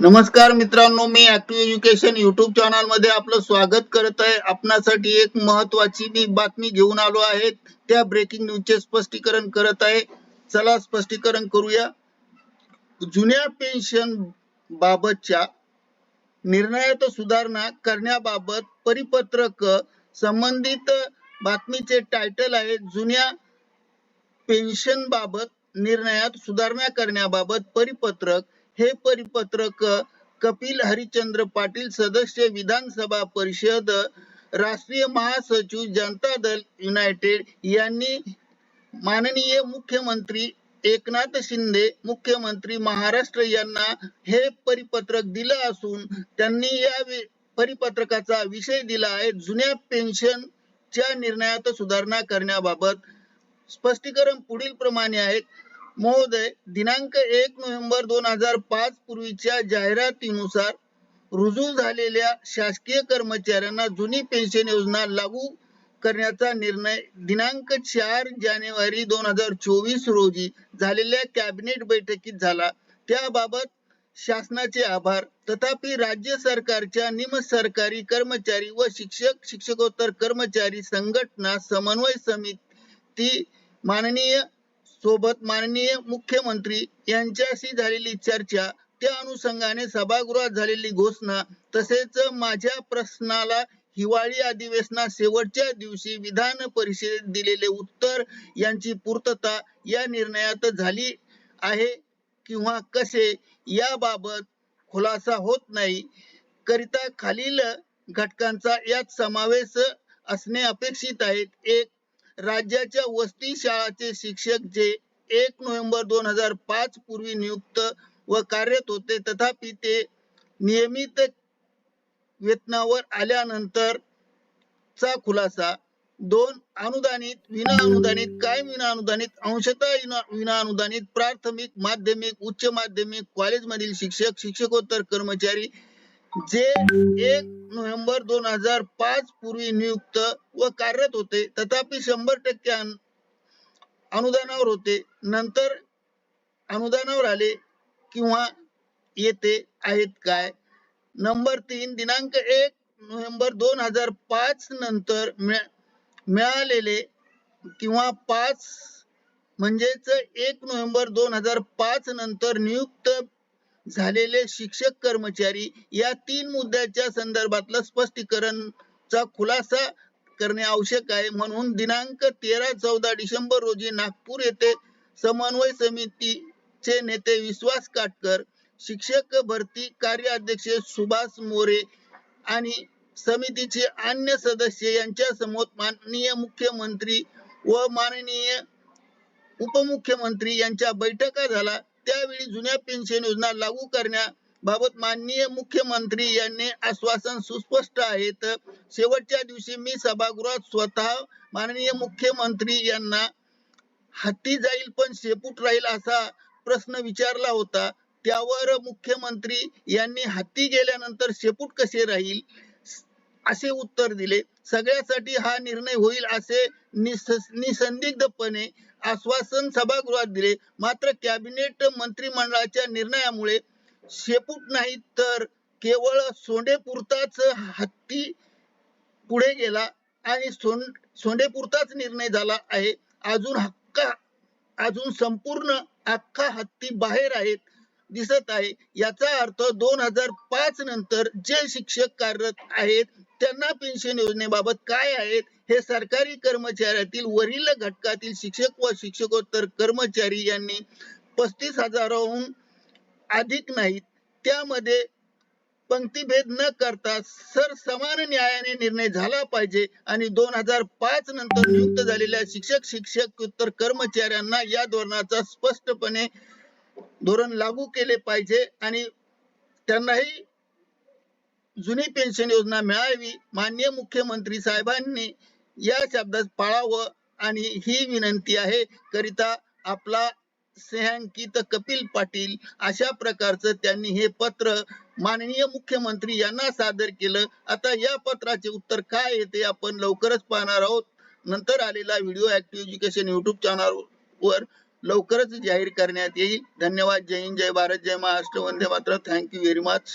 नमस्कार मित्रांनो मी ऍक्टिव्ह एज्युकेशन युट्यूब चॅनलमध्ये आपलं स्वागत करत आहे. आपणासाठी एक महत्वाची मी बातमी घेऊन आलो आहे. त्या ब्रेकिंग न्यूजचे स्पष्टीकरण करत आहे. चला स्पष्टीकरण करूया. जुन्या पेन्शन बाबतच्या निर्णयात सुधारणा करण्याबाबत परिपत्रक संबंधित बातमीचे टायटल आहे जुन्या पेन्शन बाबत निर्णयात सुधारणा करण्याबाबत परिपत्रक. हे परिपत्रक कपिल हरिचंद्र पाटील सदस्य विधानसभा परिषद राष्ट्रीय महासचिव जनता दल युनायटेड यांनी माननीय मुख्यमंत्री एकनाथ शिंदे मुख्यमंत्री महाराष्ट्र यांना हे परिपत्रक दिलं असून त्यांनी या परिपत्रकाचा विषय दिला आहे. जुन्या पेन्शनच्या निर्णयात सुधारणा करण्याबाबत स्पष्टीकरण पुढील प्रमाणे आहे. महोदय दिनांक एक नोव्हेंबर दोन हजार पाच पूर्वीच्या जाहिरातीनुसार रुजू झालेल्या शासकीय कर्मचाऱ्यांना जुनी पेन्शन योजना लागू करण्याचा निर्णय दिनांक चार जानेवारी दोन हजार चोवीस रोजी झालेल्या कॅबिनेट बैठकीत झाला. त्याबाबत शासनाचे आभार. तथापि राज्य सरकारच्या निमसरकारी कर्मचारी व शिक्षक शिक्षकोत्तर कर्मचारी संघटना समन्वय समिती माननीय सोबत माननीय मुख्यमंत्री यांच्याशी झालेली चर्चा त्या अनुषंगाने सभागृहात झालेली घोषणा तसेच माझ्या प्रश्नाला हिवाळी अधिवेशना शेवटच्या दिवशी विधान परिषदेत दिलेले उत्तर यांची पूर्तता या निर्णयात झाली आहे किंवा कसे याबाबत खुलासा होत नाही. करिता खालील घटकांचा यात समावेश असणे अपेक्षित आहे. एक राज्याच्या वस्ती शाळाचे शिक्षक जे एक नोव्हेंबर दोन हजार पाच पूर्वी नियुक्त व कार्यरत होते तथापि ते नियमित वेतनावर आल्यानंतर चा खुलासा. दोन अनुदानित विना अनुदानित काय विना अनुदानित अंशतः विना- विना अनुदानित प्राथमिक माध्यमिक उच्च माध्यमिक कॉलेज मधील शिक्षक शिक्षकोत्तर कर्मचारी जे एक नोव्हेंबर दोन हजार पाच पूर्वी नियुक्त व कार्यरत होते तथापि शंभर टक्के अनुदानावर होते. नंतर अनुदानावर आले किंवा येते आहेत काय? नंबर तीन दिनांक एक नोव्हेंबर दोन हजार पाच नंतर मिळालेले किंवा पाच म्हणजेच एक नोव्हेंबर दोन हजार पाच नंतर नियुक्त झालेले शिक्षक कर्मचारी या तीन मुद्द्याच्या संदर्भातलं स्पष्टीकरणचा खुलासा करणे आवश्यक आहे. म्हणून दिनांक तेरा चौदा डिसेंबर रोजी नागपूर येथे समन्वय समितीचे नेते विश्वास काटकर शिक्षक भरती कार्याध्यक्ष सुभाष मोरे आणि समितीचे अन्य सदस्य यांच्या समोर माननीय मुख्यमंत्री व माननीय उपमुख्यमंत्री यांच्या बैठका झाला त्यावेळी जुन्या पेन्शन योजना लागू करण्याबाबत माननीय मुख्यमंत्री यांनी आश्वासन सुस्पष्ट आहेत शेवटच्या दिवशी मी सभागृहात स्वतः माननीय मुख्यमंत्री यांना हाती जाईल पण शेपूट राहील असा प्रश्न विचारला होता. त्यावर मुख्यमंत्री यांनी हाती गेल्यानंतर शेपूट कसे राहील? असे उत्तर दिले. सगळ्यासाठी हा निर्णय होईल असे निसंदिग्धपणे आश्वासन सभागृहात दिले. मात्र कॅबिनेट मंत्रिमंडळाच्या निर्णयामुळे शेपूट नाही तर केवळ सोंडेपुरताच हत्ती पुढे गेला आणि सोंड सोंडेपुरताच निर्णय झाला आहे. अजून हक्का अजून संपूर्ण अख्खा हत्ती बाहेर आहेत दिसत आहे. याचा अर्थ दोन हजार पाच नंतर जे शिक्षक कार्यरत आहेत त्यांना पेन्शन योजनेबाबत काय आहेत? हे सरकारी कर्मचाऱ्यातील वरील घटकातील शिक्षक व शिक्षकोत्तर कर्मचारी यांनी पस्तीस हजाराहून अधिक नाहीत. त्यामध्ये पंक्तीभेद न करता सर समान न्यायाने निर्णय झाला पाहिजे आणि दोन हजार पाच नंतर नियुक्त झालेल्या शिक्षक शिक्षकोत्तर कर्मचाऱ्यांना या धोरणाचा स्पष्टपणे धोरण लागू केले पाहिजे आणि त्यांनाही जुनी पेन्शन योजना मिळावी माननीय मुख्यमंत्री साहेबांनी या शब्दात पाळावं आणि ही विनंती आहे करिता आपला सेहांकित कपिल पाटील अशा प्रकारचं त्यांनी हे पत्र माननीय मुख्यमंत्री यांना सादर केलं. आता या पत्राचे उत्तर काय येते आपण लवकरच पाहणार आहोत. नंतर आलेला video active education YouTube channel वर लवकरच जाहीर करण्यात येईल. धन्यवाद. जय हिंद. जय भारत. जय महाराष्ट्र. वंदे मात्र थँक्यू व्हेरी मच